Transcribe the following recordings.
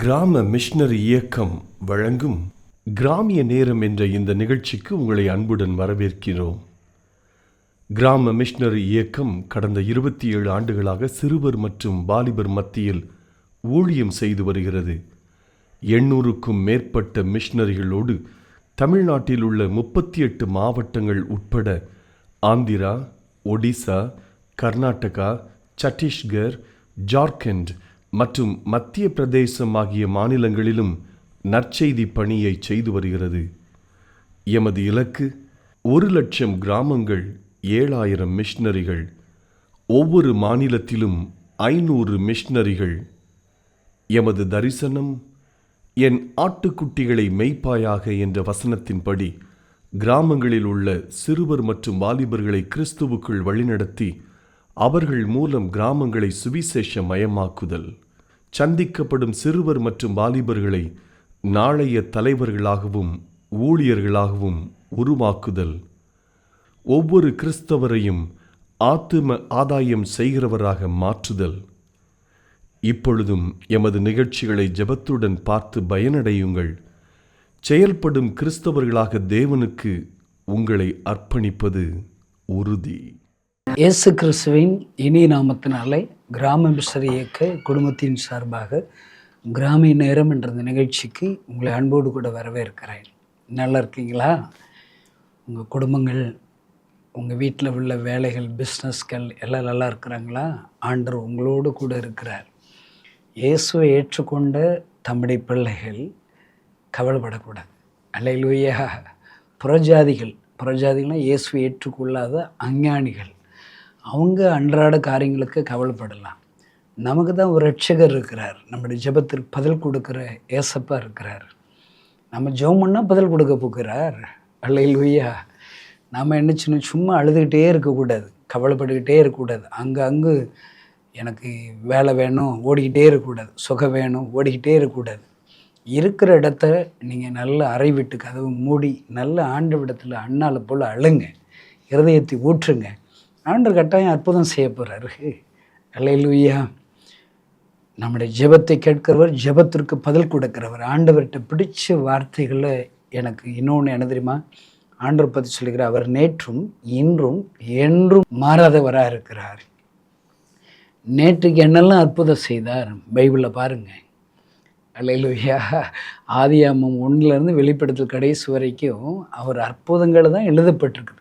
கிராம மிஷனரி இயக்கம் வழங்கும் கிராமிய நேரம் என்ற இந்த நிகழ்ச்சிக்கு உங்களை அன்புடன் வரவேற்கிறோம். கிராம மிஷனரி இயக்கம் கடந்த இருபத்தி ஏழு ஆண்டுகளாக சிறுவர் மற்றும் வாலிபர் மத்தியில் ஊழியம் செய்து வருகிறது. எண்ணூறுக்கும் மேற்பட்ட மிஷனரிகளோடு தமிழ்நாட்டில் உள்ள முப்பத்தி எட்டு மாவட்டங்கள் உட்பட ஆந்திரா ஒடிசா கர்நாடகா சத்தீஸ்கர் ஜார்க்கண்ட் மற்றும் மத்திய பிரதேசம் ஆகிய மாநிலங்களிலும் நற்செய்தி பணியை செய்து வருகிறது. எமது இலக்கு ஒரு லட்சம் கிராமங்கள் ஏழாயிரம் மிஷினரிகள் ஒவ்வொரு மாநிலத்திலும் ஐநூறு மிஷினரிகள். எமது தரிசனம் என் ஆட்டுக்குட்டிகளை மெய்ப்பாயாக என்ற வசனத்தின்படி கிராமங்களில் உள்ள சிறுவர் மற்றும் வாலிபர்களை கிறிஸ்துவுக்குள் வழிநடத்தி அவர்கள் மூலம் கிராமங்களை சுவிசேஷ மயமாக்குதல் சந்திக்கப்படும் சிறுவர் மற்றும் வாலிபர்களை நாளைய தலைவர்களாகவும் ஊழியர்களாகவும் உருவாக்குதல். ஒவ்வொரு கிறிஸ்தவரையும் ஆத்தும ஆதாயம் செய்கிறவராக மாற்றுதல். இப்பொழுதும் எமது நிகழ்ச்சிகளை ஜெபத்துடன் பார்த்து பயனடையுங்கள். செயல்படும் கிறிஸ்தவர்களாக தேவனுக்கு உங்களை அர்ப்பணிப்பது உறுதி. இயேசு கிறிஸ்துவின் இனி நாமத்தினாலே கிராம மிஷர் இயக்க குடும்பத்தின் சார்பாக கிராமிய நேரம் என்ற இந்த நிகழ்ச்சிக்கு உங்களை அன்போடு கூட வரவேற்கிறேன். நல்லா இருக்கீங்களா? உங்கள் குடும்பங்கள் உங்கள் வீட்டில் உள்ள வேலைகள் பிஸ்னஸ்கள் எல்லாம் நல்லா இருக்கிறாங்களா? ஆண்டர் உங்களோடு கூட இருக்கிறார். இயேசுவை ஏற்றுக்கொண்ட தம்முடைய பிள்ளைகள் கவலைப்படக்கூடாது. அல்லையிலுயா புறஜாதிகள் புறஜாதிகள்னால் இயேசுவை ஏற்றுக்கொள்ளாத அஞ்ஞானிகள். அவங்க அன்றாட காரியங்களுக்கு கவலைப்படலாம். நமக்கு தான் ஒரு ரட்சகர் இருக்கிறார். நம்முடைய ஜபத்தில் பதில் கொடுக்குற ஏசப்பா இருக்கிறார். நம்ம ஜெபம் பதில் கொடுக்க போகிறார். அல்லையிலுயா நாம் என்ன சின்ன சும்மா அழுதுகிட்டே இருக்கக்கூடாது. கவலைப்பட்டுக்கிட்டே இருக்கக்கூடாது. அங்கே அங்கு எனக்கு வேலை வேணும் ஓடிக்கிட்டே இருக்கக்கூடாது. சுகம் வேணும் ஓடிக்கிட்டே இருக்கக்கூடாது. இருக்கிற இடத்த நீங்கள் நல்ல அறை விட்டு கதவு மூடி நல்ல ஆண்டு விடத்தில் அண்ணால போல் அழுங்க. இருதயத்தை ஊற்றுங்க. ஆண்டு கட்டாயம் அற்புதம் செய்ய போகிறாரு அல்லையிலுயா நம்முடைய ஜெபத்தை கேட்கிறவர் ஜெபத்திற்கு பதில் கொடுக்கிறவர். ஆண்டவர்கிட்ட பிடிச்ச வார்த்தைகளில் எனக்கு இன்னொன்று என்ன தெரியுமா? ஆண்டவர் பற்றி சொல்லுகிறார். அவர் நேற்றும் இன்றும் என்றும் மாறாதவராக இருக்கிறார். நேற்றுக்கு என்னெல்லாம் அற்புதம் செய்தார்? பைபிளில் பாருங்கள் அல்லையிலுயா ஆதியாமம் ஒன்றுலேருந்து வெளிப்படுத்தல் கடைசி வரைக்கும் அவர் அற்புதங்கள் தான் எழுதப்பட்டிருக்குது.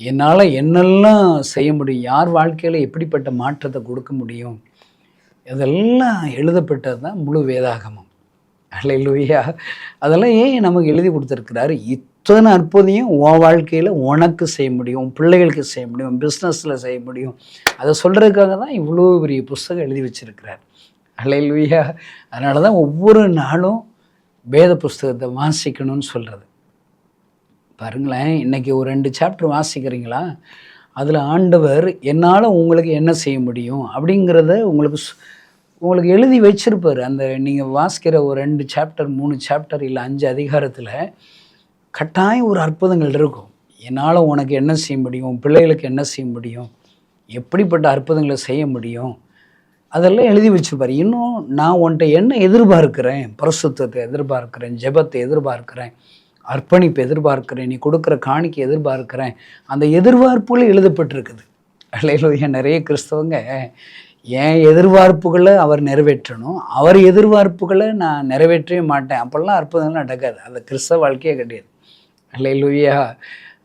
என்னால் என்னெல்லாம் செய்ய முடியும்? யார் வாழ்க்கையில் எப்படிப்பட்ட மாற்றத்தை கொடுக்க முடியும்? இதெல்லாம் எழுதப்பட்டது தான் முழு வேதாகமம். அல்லையிலுயா அதெல்லாம் ஏன் நமக்கு எழுதி கொடுத்துருக்கிறாரு? இத்தனை அற்புதையும் உன் வாழ்க்கையில் உனக்கு செய்ய முடியும் உன் பிள்ளைகளுக்கு செய்ய முடியும் பிஸ்னஸில் செய்ய முடியும். அதை சொல்கிறதுக்காக தான் இவ்வளோ பெரிய புஸ்தகம் எழுதி வச்சிருக்கிறார். லூயா அதனால தான் ஒவ்வொரு நாளும் வேத புஸ்தகத்தை வாசிக்கணும்னு சொல்கிறது பாருங்களேன் இன்றைக்கி ஒரு ரெண்டு சாப்டர் வாசிக்கிறீங்களா? அதில் ஆண்டவர் என்னால் உங்களுக்கு என்ன செய்ய முடியும் அப்படிங்கிறத உங்களுக்கு உங்களுக்கு எழுதி வச்சிருப்பார். அந்த நீங்கள் வாசிக்கிற ஒரு ரெண்டு சாப்டர் மூணு சாப்டர் இல்லை அஞ்சு அதிகாரத்தில் கட்டாயம் ஒரு அற்புதங்கள் இருக்கும். என்னால் உனக்கு என்ன செய்ய முடியும்? பிள்ளைகளுக்கு என்ன செய்ய முடியும்? எப்படிப்பட்ட அற்புதங்களை செய்ய முடியும்? அதெல்லாம் எழுதி வச்சுருப்பார். இன்னும் நான் உன்ட்ட என்ன எதிர்பார்க்கிறேன்? பரிசுத்தத்தை எதிர்பார்க்கிறேன் ஜெபத்தை எதிர்பார்க்கிறேன். அர்ப்பணிப்பு எதிர்பார்க்கிறேன் நீ கொடுக்குற காணிக்கை எதிர்பார்க்கிறேன். அந்த எதிர்பார்ப்புகள் எழுதப்பட்டிருக்குது. அல்லையில நிறைய கிறிஸ்தவங்க என் எதிர்பார்ப்புகளை அவர் நிறைவேற்றணும்? அவர் எதிர்பார்ப்புகளை நான் நிறைவேற்றவே மாட்டேன். அப்போல்லாம் அற்புதங்கள் நடக்காது. அந்த கிறிஸ்தவ வாழ்க்கையே கிடையாது. அல்லையிலுயா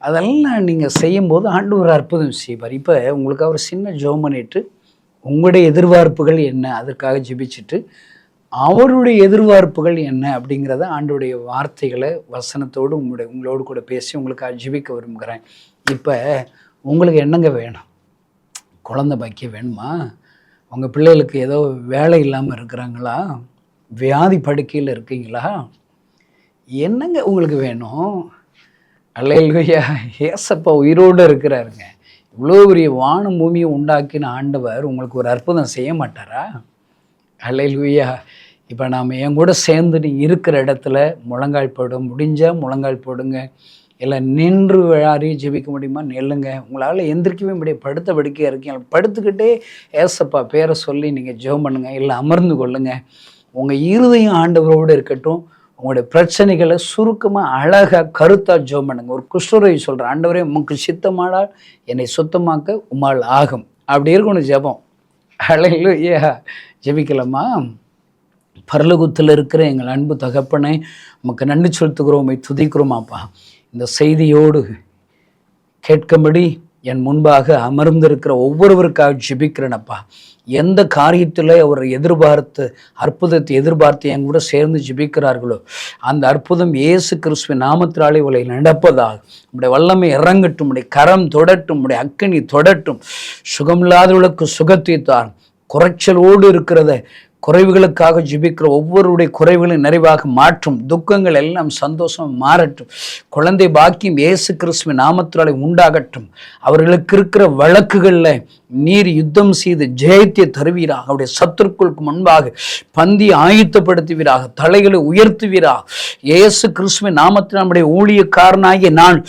அதெல்லாம் நீங்கள் செய்யும்போது ஆண்டு ஒரு அற்புதம் செய்வார். இப்போ உங்களுக்கு அவர் சின்ன ஜோம் பண்ணிட்டு உங்களுடைய எதிர்பார்ப்புகள் என்ன? அதற்காக ஜெபிச்சுட்டு அவருடைய எதிர்பார்ப்புகள் என்ன அப்படிங்கிறத ஆண்டுடைய வார்த்தைகளை வசனத்தோடு உங்களுடைய உங்களோடு கூட பேசி உங்களுக்கு ஜீவிக்க விரும்புகிறேன். இப்போ உங்களுக்கு என்னங்க வேணும்? குழந்த பாக்கியம் வேணுமா? உங்கள் பிள்ளைகளுக்கு ஏதோ வேலை இல்லாமல் இருக்கிறாங்களா? வியாதி படுக்கையில் இருக்கீங்களா? என்னங்க உங்களுக்கு வேணும்? அல்லையா ஏசப்பா உயிரோடு இருக்கிறாருங்க. இவ்வளோ பெரிய வானம் பூமியை உண்டாக்கின ஆண்டவர் உங்களுக்கு ஒரு அற்புதம் செய்ய மாட்டாரா? அல்லையா இப்போ நாம் என் கூட சேர்ந்து நீ இருக்கிற இடத்துல முழங்கால் போடும் முடிஞ்சால் முழங்கால் போடுங்க. இல்லை நின்று விழாரி ஜெபிக்க முடியுமா? நெல்லுங்க. உங்களால் எந்திரிக்கவே முடியாது. படுத்த படுக்கையாக இருக்கீங்க. படுத்துக்கிட்டே ஏசப்பா பேரை சொல்லி நீங்கள் ஜெபம் பண்ணுங்கள் இல்லை அமர்ந்து கொள்ளுங்கள் உங்கள் இருதயம் ஆண்டவரோடு இருக்கட்டும். உங்களுடைய பிரச்சனைகளை சுருக்கமாக அழகாக கருத்தாக ஜோம் பண்ணுங்க. ஒரு குஷ்டரை சொல்கிறேன் ஆண்டவரே உமக்கு சித்தமானால் என்னை சுத்தமாக்க உமால் ஆகும். அப்படி இருக்கணும் ஜெபம். அழையில ஏ ஜெபிக்கலாமா? பரலகுத்தில் இருக்கிற எங்கள் அன்பு தகப்பனை உமக்கு நன்றி செலுத்துகிறோம் உம்மை துதிக்கிறோமாப்பா இந்த செய்தியோடு கேட்கும்படி என் முன்பாக அமர்ந்திருக்கிற ஒவ்வொருவருக்காக ஜெபிக்கிறேனப்பா எந்த காரியத்தில் அவர் எதிர்பார்த்து அற்புதத்தை எதிர்பார்த்து என் கூட சேர்ந்து ஜெபிக்கிறார்களோ அந்த அற்புதம் இயேசு கிறிஸ்துவின் நாமத்தினாலே இவளை நடப்பதாக உடைய வல்லமை இறங்கட்டும் உடைய கரம் தொடட்டும் உடைய அக்கனி தொடட்டும் சுகமில்லாதவளுக்கு சுகத்தை தார் குறைச்சலோடு இருக்கிறத குறைவுகளுக்காக ஜெபிக்கிற ஒவ்வொருடைய குறைவுகளும் நிறைவாக மாற்றும். துக்கங்கள் எல்லாம் சந்தோஷம் மாறட்டும். குழந்தை பாக்கியம் இயேசு கிறிஸ்துவ நாமத்தினாலே உண்டாகட்டும். அவர்களுக்கு இருக்கிற வழக்குகளில் நீர் யுத்தம் செய்து ஜெயத்தை தருவீராக. அவருடைய சத்துருக்களுக்கு முன்பாக பந்தி ஆயுத்தப்படுத்துவீராக. தலைகளை உயர்த்துவீராக. இயேசு கிறிஸ்துவ நாமத்தில் நம்முடைய ஊழியக்காரனாகிய நான்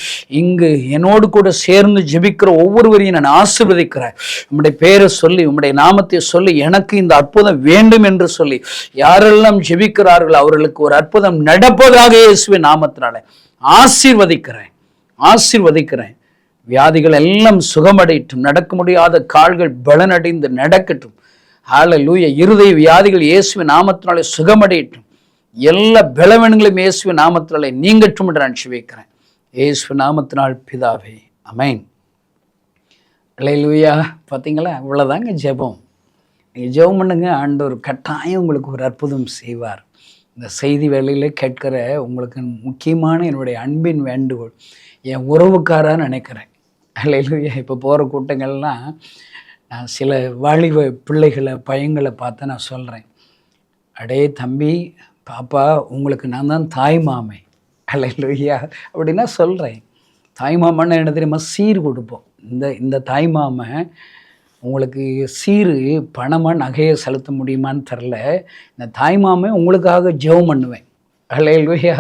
இங்கு என்னோடு கூட சேர்ந்து ஜெபிக்கிற ஒவ்வொருவரையும் நான் ஆசிர்வதிக்கிறேன். உம்முடைய பேரை சொல்லி உம்முடைய நாமத்தை சொல்லி எனக்கு இந்த அற்புதம் வேண்டும் வேண்டும் என்று சொல்லி யாரெல்லாம் ஜெபிக்கிறார்கள் அவர்களுக்கு ஒரு அற்புதம் நடப்பதாக இயேசுவின் நாமத்தினால ஆசீர்வதிக்கிறேன். ஆசீர்வதிக்கிறேன். வியாதிகள் எல்லாம் சுகமடையட்டும். நடக்க முடியாத கால்கள் பலனடைந்து நடக்கட்டும். ஆல லூய இருதய வியாதிகள் இயேசுவின் நாமத்தினாலே சுகமடையட்டும். எல்லா பலவீனங்களும் இயேசுவின் நாமத்தினாலே நீங்கட்டும் என்று நான் வைக்கிறேன் இயேசு நாமத்தினால் பிதாவே. அமேன் லூயா பார்த்தீங்களா? இவ்வளோதாங்க ஜெபம். நீங்கள் ஜெபம் பண்ணுங்க ஆண்டவர் கட்டாயம் உங்களுக்கு ஒரு அற்புதம் செய்வார். இந்த செய்தி வேலையில் கேட்கிற உங்களுக்கு முக்கியமான என்னுடைய அன்பின் வேண்டுகோள் என் உறவுக்காராக நினைக்கிறேன். அல்லையிலுயா இப்போ போகிற கூட்டங்கள்லாம் நான் சில வாலிப பிள்ளைகளை பையங்களை பார்த்து நான் சொல்கிறேன் அடே தம்பி பாப்பா உங்களுக்கு நான் தான் தாய் மாமை. அல்லையிலுயா அப்படின்னா சொல்கிறேன் தாய் மாமன்னா என்ன தெரியுமா? சீர் கொடுப்போம். இந்த இந்த தாய் மாமன் உங்களுக்கு சீரு பணமாக நகையை செலுத்த முடியுமான்னு தெரில இந்த தாய்மாமே உங்களுக்காக ஜெபம் பண்ணுவேன். அல்லையா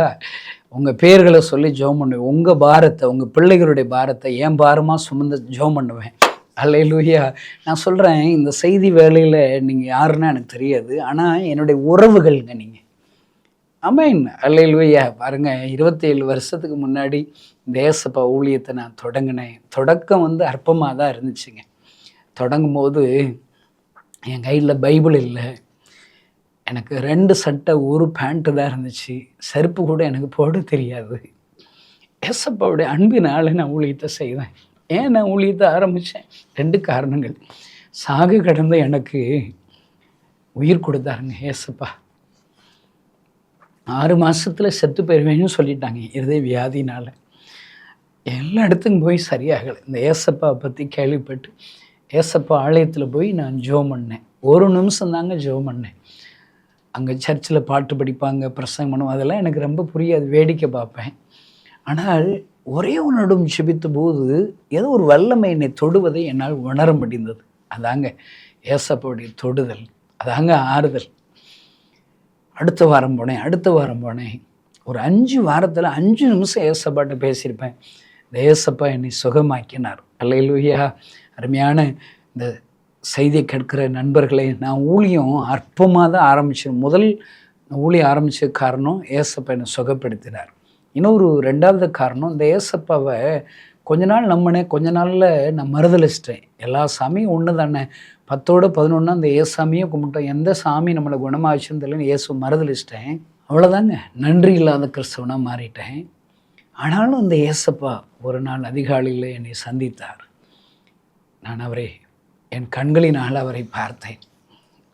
உங்கள் பேர்களை சொல்லி ஜெபம் பண்ணுவேன். உங்கள் பாரத்தை உங்கள் பிள்ளைகளுடைய பாரத்தை ஏன் பாரமாக சுமந்து ஜெபம் பண்ணுவேன். அல்லையிலுயா நான் சொல்கிறேன் இந்த செய்தி வேலையில் நீங்கள் யாருன்னா எனக்கு தெரியாது. ஆனால் என்னுடைய உறவுகள்ங்க நீங்கள் ஆமேன் அல்லையிலுயா பாருங்கள் இருபத்தேழு வருஷத்துக்கு முன்னாடி தேச ஊழியத்தை நான் தொடங்கினேன். தொடக்கம் வந்து அற்பமாக தான் இருந்துச்சுங்க. தொடங்கும் போது என் கையில் பைபிள் இல்லை. எனக்கு ரெண்டு சட்டை ஒரு பேண்ட்டு தான் இருந்துச்சு. செருப்பு கூட எனக்கு போட தெரியாது. ஏசப்பாவுடைய அன்பினால் நான் ஊழியத்தை செய்தேன். ஏன் நான் ஊழியத்தை ஆரம்பித்தேன் ரெண்டு காரணங்கள். சாகு கடந்த எனக்கு உயிர் கொடுத்தாருங்க ஏசப்பா. ஆறு மாதத்தில் செத்து போயிடுவேன்னு சொல்லிட்டாங்க இருதய வியாதினால். எல்லா இடத்துக்கும் போய் சரியாகலை. இந்த ஏசப்பாவை பற்றி கேள்விப்பட்டு ஏசப்பா ஆலயத்தில் போய் நான் ஜோம் பண்ணேன். ஒரு நிமிஷம் தாங்க ஜோம் பண்ணேன். அங்கே சர்ச்சில் பாட்டு படிப்பாங்க பிரசங்கம் பண்ணுவோம் அதெல்லாம் எனக்கு ரொம்ப புரியாது வேடிக்கை பார்ப்பேன். ஆனால் ஒரே உன்னிடம் ஜெபித்த போது ஏதோ ஒரு வல்லமை என்னை தொடுவதை என்னால் உணர முடிந்தது. அதாங்க ஏசப்பாவுடைய தொடுதல் அதாங்க ஆறுதல். அடுத்த வாரம் போனேன் அடுத்த வாரம் போனேன். ஒரு அஞ்சு வாரத்தில் அஞ்சு நிமிஷம் ஏசப்பாட்ட பேசியிருப்பேன். இந்த ஏசப்பா என்னை சுகமாக்கினார். அல்லையிலுயா அருமையான இந்த செய்தியை கேட்கிற நண்பர்களை நான் ஊழியம் அற்பமாக தான் ஆரம்பித்தேன் முதல் ஊழிய ஆரம்பித்த காரணம் ஏசப்பா என்னை சுகப்படுத்தினார். இன்னொரு ரெண்டாவது காரணம் இந்த ஏசப்பாவை கொஞ்ச நாள் நம்மனே கொஞ்ச நாளில் நான் மறுதளிச்சிட்டேன் எல்லா சாமியும் ஒன்று தானே. பத்தோடு பதினொன்று அந்த ஏசாமியும் கும்பிட்டோம். எந்த சாமி நம்மளை குணமாகச்சுன்னு தெரியல இயேசு மறுதளிச்சிட்டேன் அவ்வளோதாங்க நன்றி இல்லாத கிறிஸ்தவனாக மாறிட்டேன். ஆனாலும் அந்த ஏசப்பா ஒரு நாள் அதிகாலையில் என்னை சந்தித்தார். நான் அவரை என் கண்களினால் அவரை பார்த்தேன்.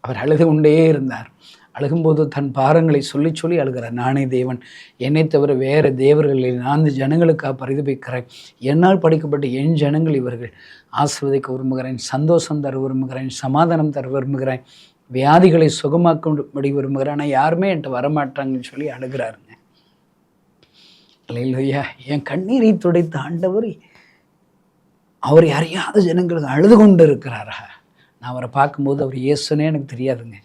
அவர் அழுது கொண்டே இருந்தார். அழுகும்போது தன் பாரங்களை சொல்லி சொல்லி அழுகிறார். நானே தேவன் என்னை தவிர வேறு தேவர்களில் நான் ஜனங்களுக்காக பரிதபிக்கிறேன். என்னால் படிக்கப்பட்ட என் ஜனங்கள் இவர்கள். ஆசிர்வதிக்க விரும்புகிறேன். சந்தோஷம் தர விரும்புகிறேன். சமாதானம் தர விரும்புகிறேன். வியாதிகளை சுகமாக்கும்படி விரும்புகிறேன். ஆனால் யாருமே என்கிட்ட வரமாட்டாங்கன்னு சொல்லி அழுகிறாருங்க. இல்லையா என் கண்ணீரை துடைத்த ஆண்டவர் அவர் அறியாத ஜனங்களுக்கு அழுது கொண்டு இருக்கிறாரா நான் அவரை பார்க்கும்போது அவர் இயேசுனே எனக்கு தெரியாதுங்க.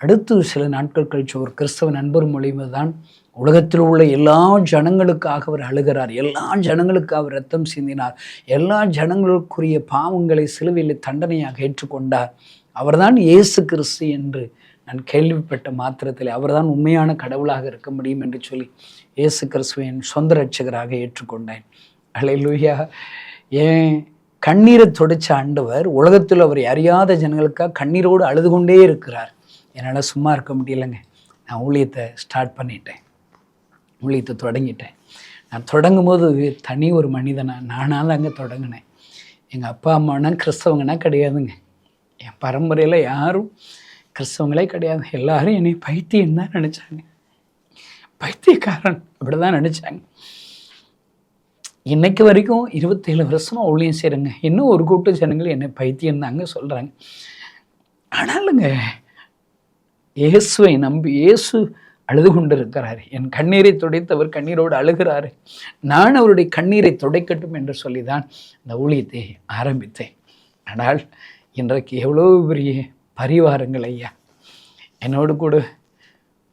அடுத்து சில நாட்கள் கழிச்சு ஒரு கிறிஸ்தவ நண்பர் மூலியமாக தான் உலகத்தில் உள்ள எல்லா ஜனங்களுக்காக அவர் அழுகிறார். எல்லா ஜனங்களுக்காக அவர் ரத்தம் சிந்தினார். எல்லா ஜனங்களுக்குரிய பாவங்களை சிலுவையில் தண்டனையாக ஏற்றுக்கொண்டார். அவர்தான் இயேசு கிறிஸ்து என்று நான் கேள்விப்பட்ட மாத்திரத்தில் அவர்தான் உண்மையான கடவுளாக இருக்க முடியும் என்று சொல்லி இயேசு கிறிஸ்துவை என் சொந்த ரட்சகராக ஏற்றுக்கொண்டேன். அலை லூயா ஏன் கண்ணீரை துடைச்ச ஆண்டவர் உலகத்தில் அவர் அறியாத ஜனங்களுக்காக கண்ணீரோடு அழுது கொண்டே இருக்கிறார். என்னால் சும்மா இருக்க முடியலைங்க. நான் ஊழியத்தை ஸ்டார்ட் பண்ணிட்டேன். ஊழியத்தை தொடங்கிட்டேன். நான் தொடங்கும் போது தனி ஒரு மனிதனாக நானாக தாங்க தொடங்கினேன். எங்கள் அப்பா அம்மானா கிறிஸ்தவங்கன்னா கிடையாதுங்க. என் பரம்பரையில் யாரும் கிறிஸ்தவங்களே கிடையாது. எல்லாரும் என்னை பைத்தியம் தான் நினச்சாங்க. பைத்தியக்காரன் அப்படி தான் நினச்சாங்க. இன்னைக்கு வரைக்கும் இருபத்தேழு வருஷமாக ஊழியம் செய்கிறேங்க இன்னும் ஒரு கூட்ட ஜனங்கள் என்னை பைத்தியம் தாங்க சொல்கிறாங்க ஆனாலுங்க இயேசுவை நம்பி இயேசு அழுது கொண்டிருக்கிறார். என் கண்ணீரை துடைத்தவர் கண்ணீரோடு அழுகிறாரு. நான் அவருடைய கண்ணீரை துடைக்கட்டும் என்று சொல்லி தான் இந்த ஊழியத்தை ஆரம்பித்தேன். ஆனால் இன்றைக்கு எவ்வளோ பெரிய பரிவாரங்கள் ஐயா. என்னோடு கூட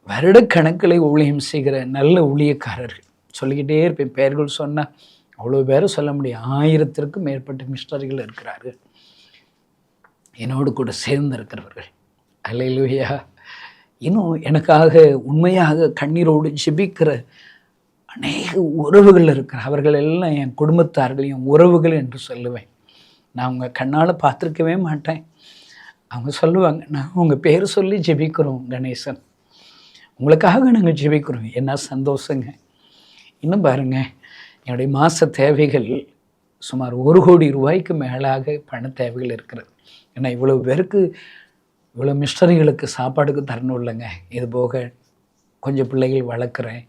வருடக்கணக்கில் ஊழியம் செய்கிற நல்ல ஊழியக்காரர்கள். சொல்லிக்கிட்டே இருப்பேன். பெயர்கள் சொன்னால் அவ்வளோ பேரும் சொல்ல முடியும். ஆயிரத்திற்கும் மேற்பட்ட மிஸ்டரிகள் இருக்கிறார்கள். என்னோடு கூட சேர்ந்து இருக்கிறவர்கள் அல்லையிலுயா இன்னும் எனக்காக உண்மையாக கண்ணீரோடு ஜெபிக்கிற அநேக உறவுகள் இருக்கிற அவர்கள் எல்லாம் என் குடும்பத்தார்கள் என் உறவுகள் என்று சொல்லுவேன். நான் உங்கள் கண்ணால் பார்த்துருக்கவே மாட்டேன். அவங்க சொல்லுவாங்க நான் உங்கள் பேர் சொல்லி ஜெபிக்கிறோம் கணேசன். உங்களுக்காக நாங்கள் ஜெபிக்கிறோம். என்ன சந்தோஷங்க. இன்னும் பாருங்கள் என்னுடைய மாத தேவைகள் சுமார் ஒரு கோடி ரூபாய்க்கு மேலாக பண தேவைகள் இருக்கிறது. ஏன்னா இவ்வளோ பேருக்கு இவ்வளோ மிஸ்டரிகளுக்கு சாப்பாடுக்கு தரணும் இல்லைங்க. இது போக கொஞ்சம் பிள்ளைகள் வளர்க்குறேன்.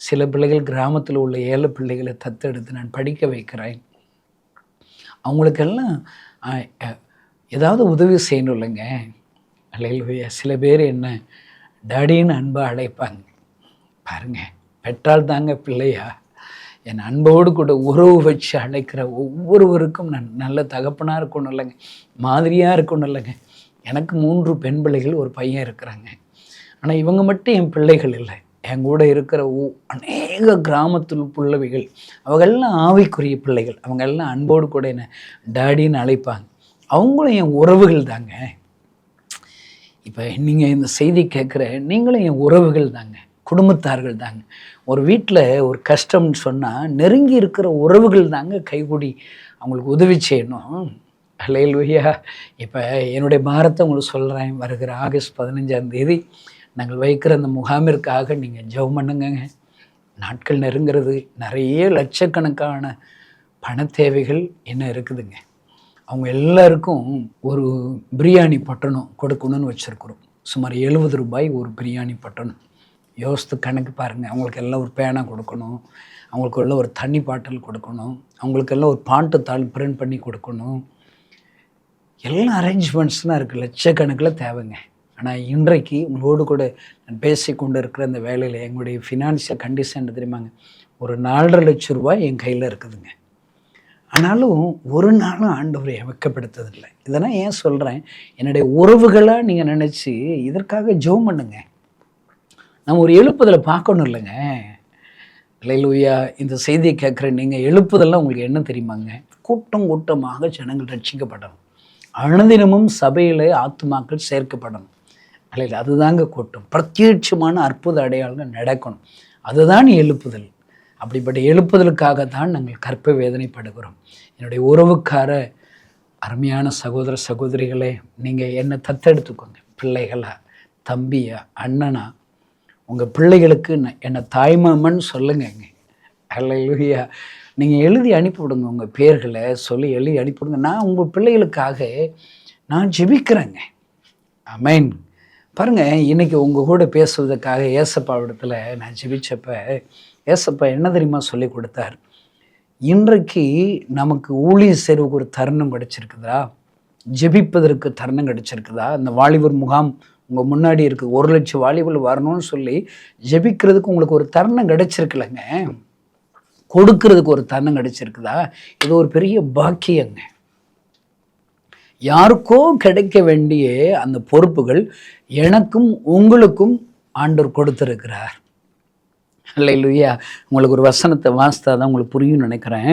சில பிள்ளைகள் கிராமத்தில் உள்ள ஏழை பிள்ளைகளை தத்தெடுத்து நான் படிக்க வைக்கிறேன். அவங்களுக்கெல்லாம் ஏதாவது உதவி செய்யணும் இல்லைங்க. அல்லையா சில பேர் என்ன டாடின்னு அன்பாக அழைப்பாங்க. பாருங்க பெற்றால் தாங்க பிள்ளையா? என் அன்போடு கூட உறவு வச்சு அழைக்கிற ஒவ்வொருவருக்கும் நான் நல்ல தகப்பனாக இருக்கணும் இல்லைங்க. மாதிரியாக இருக்கணும் இல்லைங்க. எனக்கு மூன்று பெண் பிள்ளைகள் ஒரு பையன் இருக்கிறாங்க. ஆனால் இவங்க மட்டும் என் பிள்ளைகள் இல்லை. என் கூட இருக்கிற ஓ அநேக கிராமத்தில் பிள்ளைகள் அவங்கெல்லாம் ஆவிக்குரிய பிள்ளைகள். அவங்க எல்லாம் அன்போடு கூட என்னை டாடின்னு அழைப்பாங்க. அவங்களும் என் உறவுகள் தாங்க. இப்போ நீங்கள் இந்த செய்தி கேட்குற நீங்களும் என் உறவுகள் தாங்க. குடும்பத்தார்கள் தாங்க. ஒரு வீட்டில் ஒரு கஷ்டம்னு சொன்னால் நெருங்கி இருக்கிற உறவுகள் தாங்க கைகூடி அவங்களுக்கு உதவி செய்யணும். ஹலேலுயா இப்போ என்னுடைய பாரத்தை உங்களுக்கு சொல்கிறேன் வருகிற ஆகஸ்ட் பதினஞ்சாம் தேதி நாங்கள் வைக்கிற அந்த முகாமிற்காக நீங்கள் ஜெபம் பண்ணுங்கங்க. நாட்கள் நெருங்கிறது நிறைய லட்சக்கணக்கான பண தேவைகள் என்ன இருக்குதுங்க. அவங்க எல்லாருக்கும் ஒரு பிரியாணி பட்டணம் கொடுக்கணும்னு வச்சுருக்குறோம். சுமார் எழுபது ரூபாய் ஒரு பிரியாணி பட்டணம். யோசித்து கணக்கு பாருங்கள் அவங்களுக்கு எல்லாம் ஒரு பேனா கொடுக்கணும். அவங்களுக்கு எல்லாம் ஒரு தண்ணி பாட்டில் கொடுக்கணும். அவங்களுக்கெல்லாம் ஒரு பாட்டு தாள் பிரிண்ட் பண்ணி கொடுக்கணும். எல்லாம் அரேஞ்ச்மெண்ட்ஸ்லாம் இருக்குது லட்சக்கணக்கில் தேவைங்க. ஆனால் இன்றைக்கு உங்களோடு கூட நான் பேசி கொண்டு இருக்கிற அந்த வேலையில் எங்களுடைய ஃபினான்ஷியல் கண்டிஷன் தெரியுமாங்க? ஒரு நாலரை லட்சம் ரூபாய் என் கையில் இருக்குதுங்க. ஆனாலும் ஒரு நாளும் ஆண்டவரை வெக்கப்படுத்ததில்லை. இதெல்லாம் ஏன் சொல்கிறேன் என்னுடைய உறவுகளாக நீங்கள் நினச்சி இதற்காக ஜோம் பண்ணுங்கள் நம்ம ஒரு எழுப்புதலை பார்க்கணும் இல்லைங்க. லூயா இந்த செய்தியை கேட்குற நீங்கள் எழுப்புதெல்லாம் உங்களுக்கு என்ன தெரியுமாங்க? கூட்டம் கூட்டமாக ஜனங்கள் ரட்சிக்கப்படணும். அனுதினமும் சபையில் ஆத்துமாக்கள் சேர்க்கப்படணும். அல்ல அதுதாங்க கூட்டம். பிரத்யட்சமான அற்புத அடையாளங்கள் நடக்கணும். அதுதான் எழுப்புதல். அப்படிப்பட்ட எழுப்புதலுக்காக தான் நாங்கள் கற்ப வேதனைப்படுகிறோம். என்னுடைய உறவுக்கார அருமையான சகோதர சகோதரிகளே நீங்கள் என்னை தத்தெடுத்துக்கோங்க. பிள்ளைகளா தம்பியா அண்ணனா உங்கள் பிள்ளைகளுக்கு என்னை தாய்மாமன் சொல்லுங்கங்க. அல்லையா நீங்கள் எழுதி அனுப்பிவிடுங்க உங்கள் பேர்களை சொல்லி எழுதி அனுப்பிவிடுங்க நான் உங்கள் பிள்ளைகளுக்காக நான் ஜெபிக்கிறேங்க. அமேன் பாருங்கள் இன்னைக்கு உங்கள் கூட பேசுவதற்காக ஏசப்பா இடத்துல நான் ஜெபிச்சப்ப ஏசப்பா என்ன தெரியுமா சொல்லி கொடுத்தார்? இன்றைக்கு நமக்கு ஊழியர் சேர்வுக்கு ஒரு தருணம் கிடச்சிருக்குதா? ஜெபிப்பதற்கு தருணம் கிடச்சிருக்குதா? இந்த வாலிபர் முகாம் உங்கள் முன்னாடி இருக்குது ஒரு லட்சம் வாலிபல் வரணும்னு சொல்லி ஜெபிக்கிறதுக்கு உங்களுக்கு ஒரு தருணம் கிடைச்சிருக்குல்லங்க கொடுக்கறதுக்கு ஒரு தருணம் கிடைச்சிருக்குதா? இது ஒரு பெரிய பாக்கியங்க. யாருக்கோ கிடைக்க வேண்டிய அந்த பொறுப்புகள் எனக்கும் உங்களுக்கும் ஆண்டவர் இல்லை லுய்யா உங்களுக்கு ஒரு வசனத்தை வாசித்தா தான் உங்களுக்கு புரியும் நினைக்கிறேன்.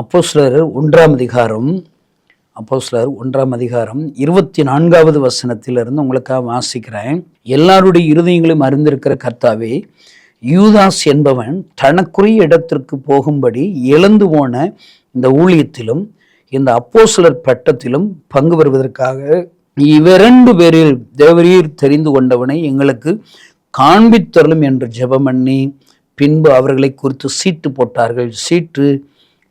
அப்போ சிலர் ஒன்றாம் அதிகாரம் அப்போஸ்லர் ஒன்றாம் அதிகாரம் இருபத்தி நான்காவது வசனத்திலிருந்து உங்களுக்காக வாசிக்கிறேன். எல்லாருடைய இருதயங்களையும் அறிந்திருக்கிற கர்த்தாவே யூதாஸ் என்பவன் தனக்குரிய இடத்திற்கு போகும்படி இழந்து போன இந்த ஊழியத்திலும் இந்த அப்போஸ்தலர் பட்டத்திலும் பங்கு பெறுவதற்காக இவ்விரண்டு பேரில் தேவரீர் தெரிந்து கொண்டவனை எங்களுக்கு காண்பித்தரலும் என்று ஜெபம் பண்ணி பின்பு அவர்களை குறித்து சீட்டு போட்டார்கள். சீட்டு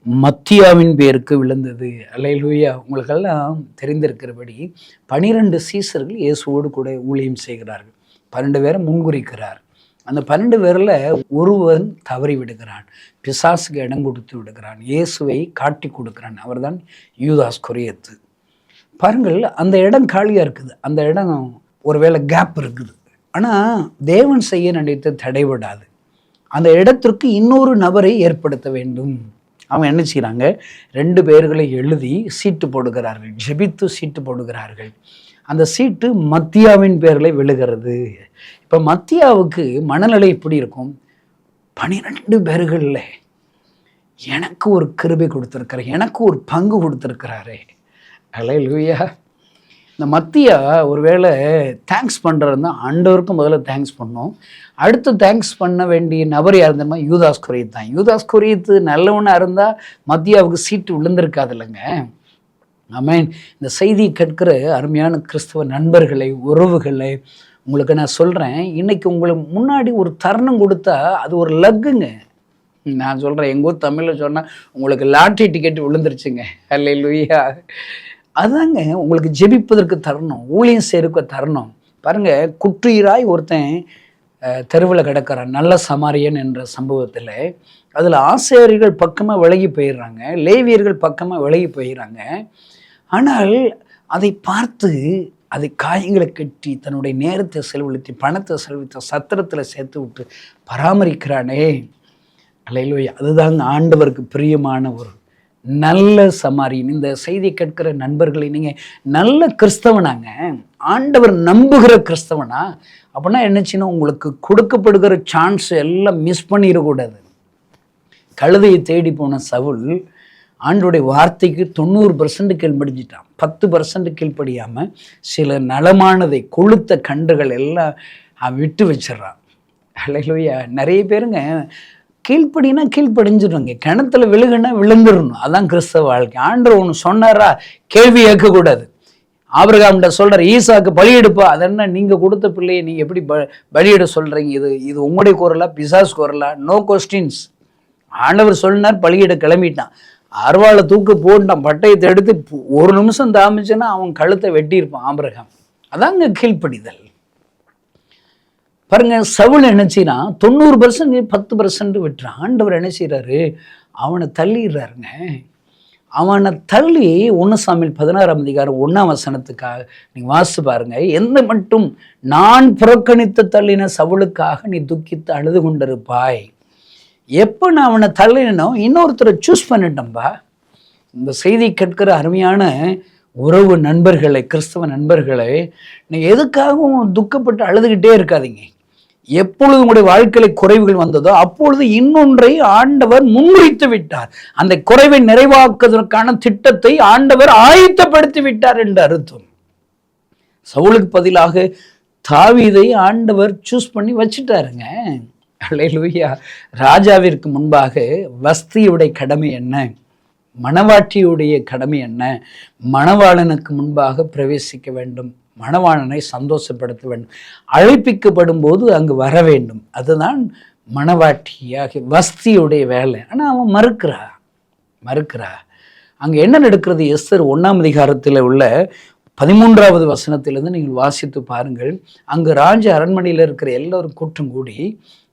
மத்தியாவின் பேருக்கு விழுந்தது. அல்லேலூயா. உங்களுக்கெல்லாம் தெரிந்திருக்கிறபடி பனிரெண்டு சீசர்கள் இயேசுவோடு கூட ஊழியம் செய்கிறார்கள். பன்னெண்டு பேரை முன்குறிக்கிறார். அந்த பன்னெண்டு பேரில் ஒருவன் தவறி விடுகிறான். பிசாசுக்கு இடம் கொடுத்து விடுகிறான். இயேசுவை காட்டி கொடுக்கிறான். அவர்தான் யூதாஸ் கொரியத்து. பாருங்கள் அந்த இடம் காலியாக இருக்குது. அந்த இடம் ஒருவேளை கேப் இருக்குது. ஆனால் தேவன் செய்ய நினைத்து தடைபடாது. அந்த இடத்திற்கு இன்னொரு நபரை ஏற்படுத்த வேண்டும். அவங்க என்ன செய்கிறாங்க ரெண்டு பேர்களை எழுதி சீட்டு போடுகிறார்கள். ஜெபித்து சீட்டு போடுகிறார்கள். அந்த சீட்டு மத்தியாவின் பேரில் விழுகிறது. இப்போ மத்தியாவுக்கு மனநிலை எப்படி இருக்கும்? பனிரெண்டு பேர்களில் எனக்கு ஒரு கிருபை கொடுத்துருக்கிறார். எனக்கு ஒரு பங்கு கொடுத்துருக்கிறாரே. அலை லூயா இந்த மத்தியா ஒருவேளை தேங்க்ஸ் பண்ணுறது தான் ஆண்டவருக்கும் முதல்ல தேங்க்ஸ் பண்ணோம் அடுத்து தேங்க்ஸ் பண்ண வேண்டிய நபர் யார் இருந்தால் யூதாஸ் குரியத் தான். யூதாஸ் குரியத்து நல்லவனாக இருந்தால் மத்தியாவுக்கு சீட்டு விழுந்திருக்காது இல்லைங்க. ஆமேன் இந்த செய்தி கேட்கிற அருமையான கிறிஸ்தவ நண்பர்களை உறவுகளை உங்களுக்கு நான் சொல்கிறேன் இன்றைக்கி உங்களுக்கு முன்னாடி ஒரு தருணம் கொடுத்தா அது ஒரு லக்குங்க. நான் சொல்கிறேன் எங்கள் ஊர் தமிழில் சொன்னால் உங்களுக்கு லாட்ரி டிக்கெட் விழுந்துருச்சுங்க. அல்ல லூயா அதாங்க உங்களுக்கு ஜெபிப்பதற்கு தரணும் ஊழியம் செய்யறதுக்கு தரணும். பாருங்க குற்றுயிராய் ஒருத்தன் தெருவில் கிடக்கிறான் நல்ல சமாரியன் என்ற சம்பவத்தில். அதில் ஆசிரியர்கள் பக்கமாக விலகி போயிடுறாங்க லேவியர்கள் பக்கமாக விலகி போயிடுறாங்க. ஆனால் அதை பார்த்து அதை காயங்களை கட்டி தன்னுடைய நேரத்தை செலவழித்து பணத்தை செலவழித்து சத்திரத்தில் சேர்த்து விட்டு பராமரிக்கிறானே. அலையிலோய் அதுதாங்க ஆண்டவருக்கு பிரியமான ஒரு நல்ல சமாரியன் இந்த செய்தி கேட்கிற நண்பர்களை நீங்கள் நல்ல கிறிஸ்தவனாங்க ஆண்டவர் நம்புகிற கிறிஸ்தவனா அப்படின்னா என்னச்சுன்னா உங்களுக்கு கொடுக்கப்படுகிற சான்ஸ் எல்லாம் மிஸ் பண்ணிடக்கூடாது. கழுதையை தேடி போன சவுல் ஆண்டுடைய வார்த்தைக்கு தொண்ணூறு பர்சன்ட் கீழ்படிஞ்சிட்டான் பத்து பர்சன்ட் கீழ்ப்படியாமல் சில நலமானதை கொளுத்த கன்றுகள் எல்லாம் விட்டு வச்சிட்றான். அலையிலோயா நிறைய பேருங்க கீழ்ப்படினா கீழ்ப்படிஞ்சிடுவாங்க. கிணத்துல விழுகுனா விழுந்துடணும். அதான் கிறிஸ்தவ வாழ்க்கை. ஆண்டவர் ஒன்று சொன்னாரா? கேள்வி கேட்கக்கூடாது ஆபிரகாம்கிட்ட சொல்கிறார் ஈசாக்கு பலியெடுப்பா. அது என்ன நீங்கள் கொடுத்த பிள்ளையை நீங்கள் எப்படி ப பலியிட சொல்கிறீங்க இது இது உங்களுடைய குரலா? பிசாஸ் குரலா? நோ கொஸ்டின்ஸ் ஆண்டவர் சொன்னார் பலியிட கிளம்பிட்டான். அருவாளை தூக்கு போட்டான். பட்டயத்தை எடுத்து ஒரு நிமிஷம் தாமிச்சுன்னா அவன் கழுத்தை வெட்டியிருப்பான் ஆபிரகாம். அதாங்க கீழ்ப்படிதல். பாருங்க சவுல் நினைச்சினா தொண்ணூறு பர்சன்ட் பத்து பர்சன்ட் விட்டுறான். ஆண்டவர் என்ன செய்கிறாரு அவனை தள்ளிடுறாருங்க. அவனை தள்ளி ஒன்று சாமியில் பதினாறாம் அதிகாரம் ஒன்றாம் வசனத்துக்காக நீங்கள் வாசித்து பாருங்க. எந்த மட்டும் நான் புறக்கணித்து தள்ளின சவுளுக்காக நீ துக்கித்து அழுது கொண்டிருப்பாய். எப்போ நான் அவனை தள்ளினோ இன்னொருத்தரை சூஸ் பண்ணிட்டேன்பா. இந்த செய்தி கேட்கிற அருமையான உறவு நண்பர்களை கிறிஸ்தவ நண்பர்களை நீங்கள் எதுக்காகவும் துக்கப்பட்டு அழுதுகிட்டே இருக்காதீங்க. எப்பொழுது உங்களுடைய வாழ்க்கையில் குறைவுகள் வந்ததோ அப்பொழுது இன்னொன்றை ஆண்டவர் முன்வைத்து விட்டார். அந்த குறைவை நிறைவாக்குவதற்கான திட்டத்தை ஆண்டவர் ஆயத்தப்படுத்தி விட்டார் என்று அர்த்தம். சவுளுக்கு பதிலாக தாவீதை ஆண்டவர் சூஸ் பண்ணி வச்சுட்டாருங்க. அலையலுயா ராஜாவிற்கு முன்பாக வஸ்தியுடைய கடமை என்ன? மணவாட்டியுடைய கடமை என்ன? மணவாளனுக்கு முன்பாக பிரவேசிக்க வேண்டும். மணவாளனை சந்தோஷப்படுத்த வேண்டும் அழைப்பிக்கப்படும் போது அங்கு வர வேண்டும் அதுதான் மணவாட்டியாக வஸ்தியுடைய வேலை. ஆனால் அவன் மறுக்கிறா மறுக்கிறா. அங்கே என்ன நடக்கிறது? எஸ்தர் ஒன்றாம் அதிகாரத்தில் உள்ள பதிமூன்றாவது வசனத்திலேருந்து நீங்கள் வாசித்து பாருங்கள். அங்கு ராஜ அரண்மனையில் இருக்கிற எல்லோரும் கூட்டம் கூடி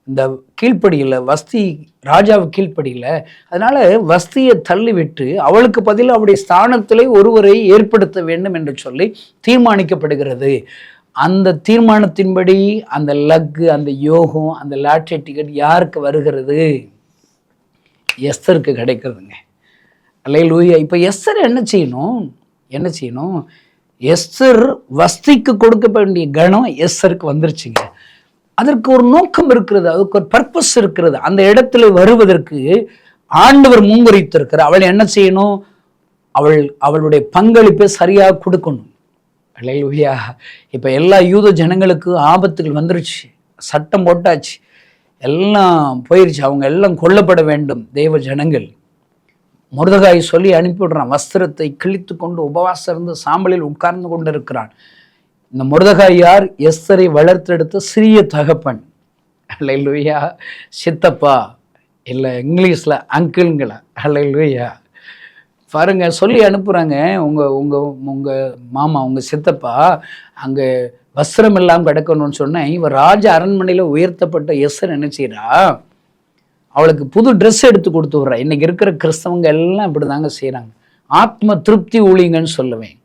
இந்த கீழ்ப்படியில் வஸ்தி ராஜாவு கீழ்ப்படியில் அதனால் வஸ்தியை தள்ளிவிட்டு அவளுக்கு பதில் அவருடைய ஸ்தானத்திலே ஒருவரை ஏற்படுத்த வேண்டும் என்று சொல்லி தீர்மானிக்கப்படுகிறது. அந்த தீர்மானத்தின்படி அந்த லக்கு அந்த யோகம் அந்த லாட்ரி டிக்கெட் யாருக்கு வருகிறது? எஸ்தருக்கு கிடைக்கிறதுங்க. அல்ல லூயா இப்போ எஸ்தர் என்ன செய்யணும்? என்ன செய்யணும்? எஸ்தர் வஸ்திக்கு கொடுக்க வேண்டிய கணம் எஸ்தருக்கு வந்துருச்சுங்க. அதற்கு ஒரு நோக்கம் இருக்கிறது அதுக்கு ஒரு பர்பஸ் இருக்கிறது. அந்த இடத்துல வருவதற்கு ஆண்டவர் முன்குறித்திருக்கிறார் அவள் என்ன செய்யணும்? அவள் அவளுடைய பங்களிப்பை சரியாக கொடுக்கணும். இல்லையா இப்போ எல்லா யூத ஜனங்களுக்கு ஆபத்துகள் வந்துருச்சு. சட்டம் போட்டாச்சு. எல்லாம் போயிருச்சு. அவங்க எல்லாம் கொல்லப்பட வேண்டும் தெய்வ ஜனங்கள். முருதகாய் சொல்லி அனுப்பிவிடுறான். வஸ்திரத்தை கிழித்து கொண்டு உபவாசம் இருந்து சாம்பலில் உட்கார்ந்து கொண்டு இருக்கிறான் இந்த முருதகாய் யார் எஸ்தரை வளர்த்தெடுத்த சிறிய தகப்பன். அல்லேலூயா சித்தப்பா. இல்லை இங்கிலீஷில் அங்கிள்ங்களா அல்லேலூயா பாருங்க சொல்லி அனுப்புகிறாங்க உங்கள் உங்கள் உங்கள் மாமா உங்கள் சித்தப்பா அங்கே வஸ்திரம் இல்லாமல் கிடக்கணும்னு சொன்னேன் இவர் ராஜ அரண்மனையில் உயர்த்தப்பட்ட எஸ்ஸர் என்ன செய்கிறா அவளுக்கு புது ட்ரெஸ் எடுத்து கொடுத்து விட்றா. இன்றைக்கி இருக்கிற கிறிஸ்தவங்க எல்லாம் இப்படி தாங்க செய்கிறாங்க ஆத்ம திருப்தி ஊழிங்கன்னு சொல்லுவேன்.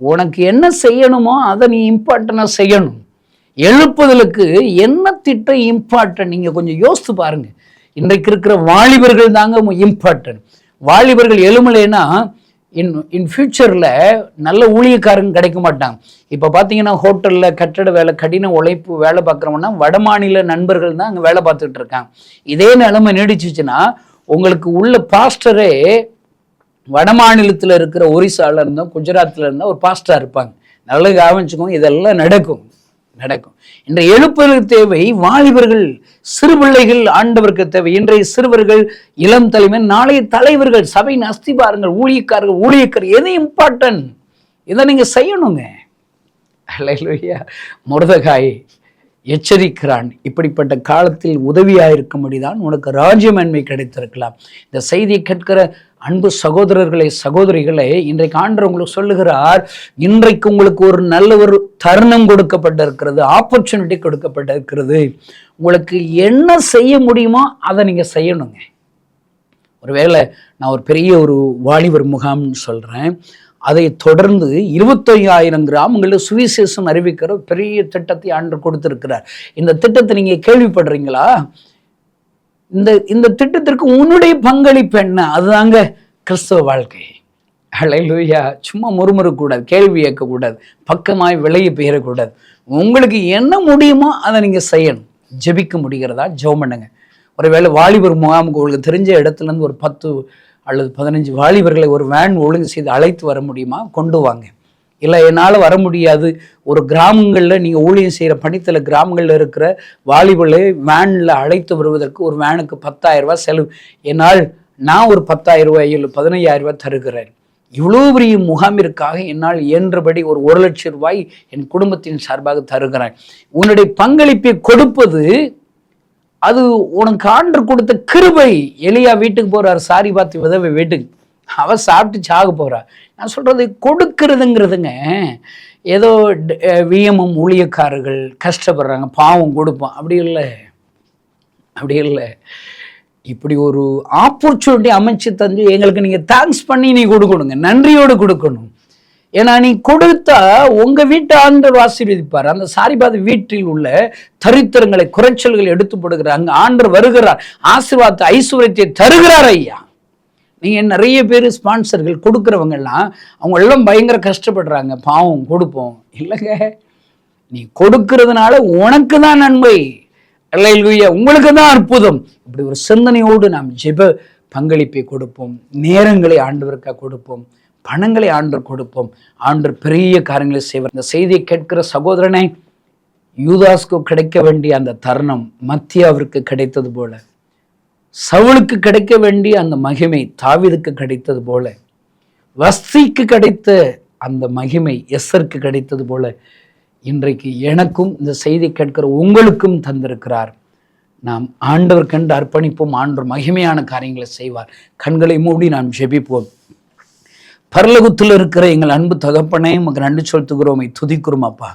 உனக்கு என்ன செய்யணுமோ அதை நீ இம்பார்ட்டனாக செய்யணும். எழுப்புதலுக்கு என்ன திட்டம் இம்பார்ட்டன் நீங்கள் கொஞ்சம் யோசித்து பாருங்கள் இன்றைக்கு இருக்கிற வாலிபர்கள் தாங்க இம்பார்ட்டன்ட் வாலிபர்கள் எழுமலைன்னா இன் இன் ஃபியூச்சரில் நல்ல ஊழியக்காரங்க கிடைக்க மாட்டாங்க. இப்போ பார்த்தீங்கன்னா ஹோட்டலில் கட்டட வேலை கடின உழைப்பு வேலை பார்க்குறவங்கன்னா வடமாநில நண்பர்கள் தான் அங்கே வேலை பார்த்துட்டு இருக்காங்க. இதே நிலைமை நீடிச்சுச்சுன்னா உங்களுக்கு உள்ள பாஸ்டரே வடமாநிலத்தில் இருக்கிற ஒரிசால இருந்தோம் குஜராத்தில் இருந்தால் ஒரு பாஸ்டாக இருப்பாங்க. நல்லா கவனிச்சுக்கோங்க இதெல்லாம் நடக்கும். நடக்கும். இன்றைய எழுப்புதலுக்கு தேவை வாலிபர்கள் சிறு பிள்ளைகள் ஆண்டவருக்கு தேவை. இன்றைய சிறுவர்கள் இளம் தலைமை நாளைய தலைவர்கள் சபையின் அஸ்திபாரங்கள் ஊழியக்காரர்கள் ஊழியக்காரர் எது இம்பார்ட்டன்ட் இதை நீங்கள் செய்யணுங்க. அல்லையா முருதகாய் எச்சரிக்கிறான். இப்படிப்பட்ட காலத்தில் உதவியாக இருக்கும்படிதான் உனக்கு ராஜ்யமன்மை கிடைத்திருக்கலாம். இந்த செய்தியை கேட்கிற அன்பு சகோதரர்களை சகோதரிகளை இன்றைக்கு ஆண்டு உங்களுக்கு சொல்லுகிறார் இன்றைக்கு உங்களுக்கு ஒரு நல்ல ஒரு தருணம் கொடுக்கப்பட்டிருக்கிறது ஆப்பர்ச்சுனிட்டி கொடுக்கப்பட்டிருக்கிறது. உங்களுக்கு என்ன செய்ய முடியுமோ அதை நீங்கள் செய்யணுங்க. ஒருவேளை நான் ஒரு பெரிய ஒரு வாலிபர் முகாம்னு சொல்கிறேன் அதை தொடர்ந்து இருபத்தையாயிரம் கிராமங்களில் சுவிசேஷம் அறிவிக்கிற பெரிய திட்டத்தை ஆண்டு கொடுத்திருக்கிறார். இந்த திட்டத்தை நீங்கள் கேள்விப்படுறீங்களா? இந்த இந்த திட்டத்திற்கு உன்னுடைய பங்களிப்பு என்ன? அதுதாங்க கிறிஸ்தவ வாழ்க்கை. அலையிலுயா சும்மா முறுமுறுக்கூடாது கேள்வி கேட்கக்கூடாது பக்கமாய் விலையை பெயரக்கூடாது உங்களுக்கு என்ன முடியுமோ அதை நீங்கள் செய்யணும். ஜெபிக்க முடிகிறதா? ஜெபம் பண்ணுங்க. ஒருவேளை வாலிபர் முகாமுக்கு உங்களுக்கு தெரிஞ்ச இடத்துலேருந்து ஒரு பத்து அல்லது பதினஞ்சு வாலிபர்களை ஒரு வேன் ஒழுங்கு செய்து அழைத்து வர முடியுமா? கொண்டு வாங்க. இல்லை என்னால் வர முடியாது. ஒரு கிராமங்களில் நீங்கள் ஊழியம் செய்கிற பணித்தில் கிராமங்களில் இருக்கிற வாலிபலை வேனில் அழைத்து வருவதற்கு ஒரு வேனுக்கு பத்தாயிரம் ரூபாய் செலவு. என்னால் நான் ஒரு பத்தாயிரம் ரூபாய் இல்லை பதினையாயிரம் ரூபாய் தருகிறேன். இவ்வளோ பெரிய முகாமிற்காக என்னால் இயன்றபடி ஒரு ஒரு லட்சம் ரூபாய் என் குடும்பத்தின் சார்பாக தருகிறேன். உன்னுடைய பங்களிப்பை கொடுப்பது அது உனக்கு ஆண்டு கொடுத்த கிருபை. எளியா வீட்டுக்கு போகிறார் சாரி பார்த்து விதவை வீட்டுக்கு அவள் சாப்பிட்டு சாக போகிறா நான் சொல்கிறது கொடுக்கறதுங்கிறதுங்க. ஏதோ வியமும் ஊழியக்காரர்கள் கஷ்டப்படுறாங்க பாவம் கொடுப்போம் அப்படி இல்லை. அப்படி இல்லை. இப்படி ஒரு ஆப்பர்ச்சுனிட்டி அமைச்சு தந்து எங்களுக்கு நீங்கள் தேங்க்ஸ் பண்ணி நீ கொடுக்கணுங்க. நன்றியோடு கொடுக்கணும். ஏன்னா நீ கொடுத்தா உங்கள் வீட்டு ஆண்டவர் ஆசீர்வதிப்பார். அந்த சாரிபாத வீட்டில் உள்ள தரித்திரங்களை குறைச்சல்களை எடுத்து போடுகிறார் அங்கே ஆண்டர் வருகிறார். ஆசீர்வாதத்தை ஐஸ்வர்யத்தை தருகிறார் ஐயா. நீங்கள் நிறைய பேர் ஸ்பான்சர்கள் கொடுக்குறவங்க எல்லாம் அவங்க எல்லாம் பயங்கர கஷ்டப்படுறாங்க. பாவம் கொடுப்போம். இல்லைங்க. நீ கொடுக்கறதுனால உனக்கு தான் நன்மை. இல்லையா உங்களுக்கு தான் அற்புதம். இப்படி ஒரு சிந்தனையோடு நாம் ஜெப பங்களிப்பை கொடுப்போம். நேரங்களை ஆண்டவருக்காக கொடுப்போம். பணங்களை ஆண்டர் கொடுப்போம். ஆண்டர் பெரிய காரியங்களை செய்வார். இந்த செய்தியை கேட்கிற சகோதரனை யூதாஸ்க்கு கிடைக்க வேண்டிய அந்த தருணம் மத்தியாவிற்கு கிடைத்தது போல. சவுளுக்கு கிடைக்க வேண்டிய அந்த மகிமை தாவிதுக்கு கிடைத்தது போல வஸ்திக்கு கிடைத்த அந்த மகிமை எஸ்ஸருக்கு கிடைத்தது போல இன்றைக்கு எனக்கும் இந்த செய்தி கேட்கிற உங்களுக்கும் தந்திருக்கிறார். நாம் ஆண்டவர் கண்டு அர்ப்பணிப்போம் ஆண்டவர் மகிமையான காரியங்களை செய்வார். கண்களை மூடி நாம் ஜெபிப்போம். பரலகுத்தில் இருக்கிற எங்கள் அன்பு தகப்பனே உமக்கு நன்றி செலுத்துகிறோமை துதிக்கிறோம் அப்பா.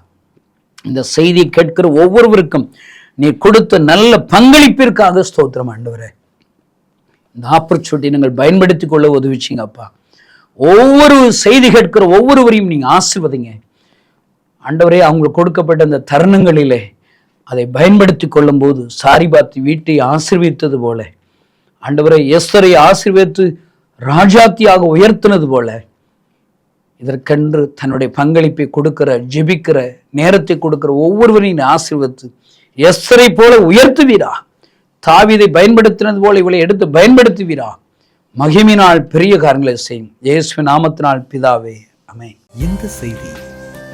இந்த செய்தி கேட்கிற ஒவ்வொருவருக்கும் நீ கொடுத்த நல்ல பங்களிப்பிற்காக ஸ்தோத்திரம் ஆண்டவரே. இந்த ஆப்பர்ச்சுனிட்டி நீங்கள் பயன்படுத்தி கொள்ள உதவிச்சிங்கப்பா. ஒவ்வொரு செய்தி கேட்கிற ஒவ்வொருவரையும் நீங்கள் ஆசிர்வதிங்க. ஆண்டவரே அவங்களுக்கு கொடுக்கப்பட்ட அந்த தருணங்களிலே அதை பயன்படுத்தி கொள்ளும்போது சாரிபாத்து வீட்டை ஆசிர்வித்தது போல ஆண்டவரை எஸ்தரை ஆசிர்வித்து ராஜாத்தியாக உயர்த்தினது போல இதற்கென்று தன்னுடைய பங்களிப்பை கொடுக்கிற ஜெபிக்கிற நேரத்தை கொடுக்கிற ஒவ்வொருவரையும் ஆசிர்வித்து எஸ்தரை போல உயர்த்துவீரா. தாவிதை பயன்படுத்தினது போல இவளை எடுத்து பயன்படுத்துவீரா? மகிமினால் பெரிய காரியங்களை செய்யும். இயேசு நாமத்தினால் பிதாவே அமை இந்த செய்தி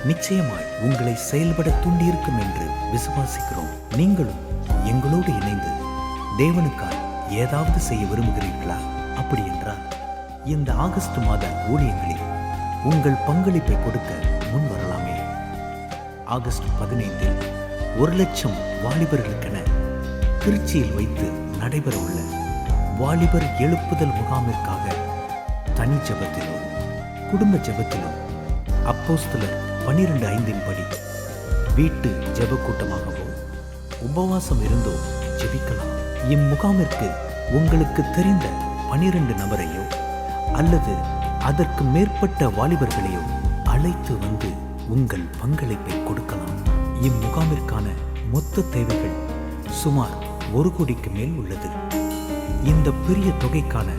நிச்சயமாய் உங்களை செயல்பட தூண்டியிருக்கும் என்று விசுவாசிக்கிறோம். நீங்களும் எங்களோடு இணைந்து தேவனுக்காய் ஏதாவது செய்ய விரும்புகிறீர்களா? அப்படி என்றால் இந்த ஆகஸ்ட் மாத ஊழியங்களில் உங்கள் பங்களிப்பை கொடுக்க முன் வரலாமே. ஆகஸ்ட் பதினைந்தில் ஒரு லட்சம் வாலிபர்களுக்கென திருச்சியில் வைத்து நடைபெறவுள்ள வாலிபர் எழுப்புதல் முகாமிற்காக தனி ஜபத்திலும் குடும்ப ஜபத்திலும் அப்போஸ்தலர் பனிரெண்டு ஐந்தின் படி வீட்டு ஜெப கூட்டமாகவோ உபவாசம் இருந்தோ ஜெபிக்கலாம். இம்முகாமிற்கு உங்களுக்கு தெரிந்த பனிரெண்டு நபரையோ அல்லது அதற்கு மேற்பட்ட வாலிபர்களையோ அழைத்து வந்து உங்கள் பங்களிப்பை கொடுக்கலாம். இம்முகாமிற்கான மொத்த தேவைகள் சுமார் ஒரு கோடிக்கு மேல் உள்ளது. இந்த பெரிய தொகைக்கான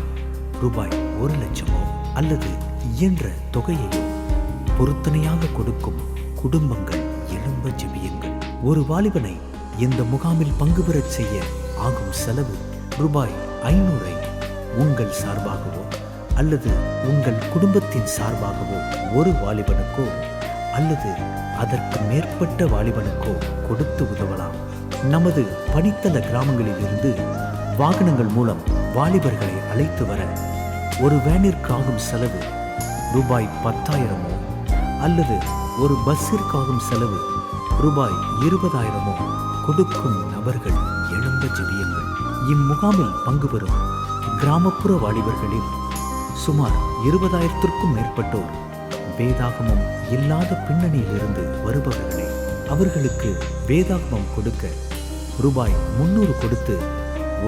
ரூபாய் ஒரு லட்சமோ அல்லது இயன்ற தொகையையோ பொருத்தனையாக கொடுக்கும் குடும்பங்கள் எழும்ப ஜெபியுங்கள். ஒரு வாலிபனை இந்த முகாமில் பங்கு பெறச் செய்ய ஆகும் செலவு ரூபாய் ஐநூறை உங்கள் சார்பாகவோ அல்லது உங்கள் குடும்பத்தின் சார்பாகவோ ஒரு வாலிபனுக்கோ அல்லது அதற்கு மேற்பட்ட வாலிபனுக்கோ கொடுத்து உதவலாம். நமது பனித்தள கிராமங்களில் இருந்து வாகனங்கள் மூலம் வாலிபர்களை அழைத்து வர ஒரு வேனிற்காகும் செலவு ரூபாய் பத்தாயிரமோ அல்லது ஒரு பஸ்ஸிற்காகும் செலவு ரூபாய் இருபதாயிரமோ கொடுக்கும் நபர்கள் எழுந்த ஜெபியங்கள் இம்முகாமில் பங்கு பெறும் கிராமப்புற வாலிபர்களில் சுமார் இருபதாயிரத்திற்கும் மேற்பட்டோர் வேதாகமம் இல்லாத பின்னணியிலிருந்து வருபவர்களே. அவர்களுக்கு வேதாகமம் கொடுக்க ரூபாய் முன்னூறு கொடுத்து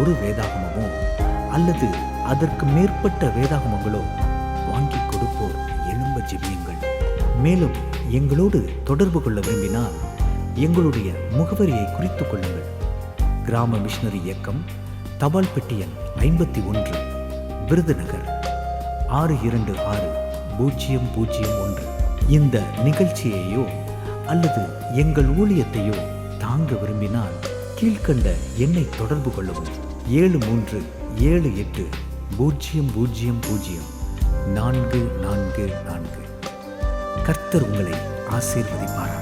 ஒரு வேதாகமமோ அல்லது அதற்கு மேற்பட்ட வேதாகமங்களோ வாங்கி கொடுப்போர் எழும்ப ஜெபியுங்கள். மேலும் எங்களோடு தொடர்பு கொள்ள விரும்பினால் எங்களுடைய முகவரியை குறித்துக் கொள்ளுங்கள். கிராம மிஷனரி இயக்கம் தபால் பெட்டி எண் ஐம்பத்தி ஒன்று விருதுநகர் ஆறு இரண்டு ஆறு பூஜ்ஜியம் பூஜ்ஜியம் ஒன்று. இந்த நிகழ்ச்சியையோ அல்லது எங்கள் ஊழியத்தையோ தாங்க விரும்பினால் கீழ்கண்ட எண்ணை தொடர்பு கொள்ளவும் ஏழு மூன்று ஏழு எட்டு பூஜ்ஜியம் பூஜ்ஜியம் பூஜ்ஜியம். நான்கு நான்கு நான்கு. கர்த்தர் உங்களை ஆசீர்வதிப்பாராக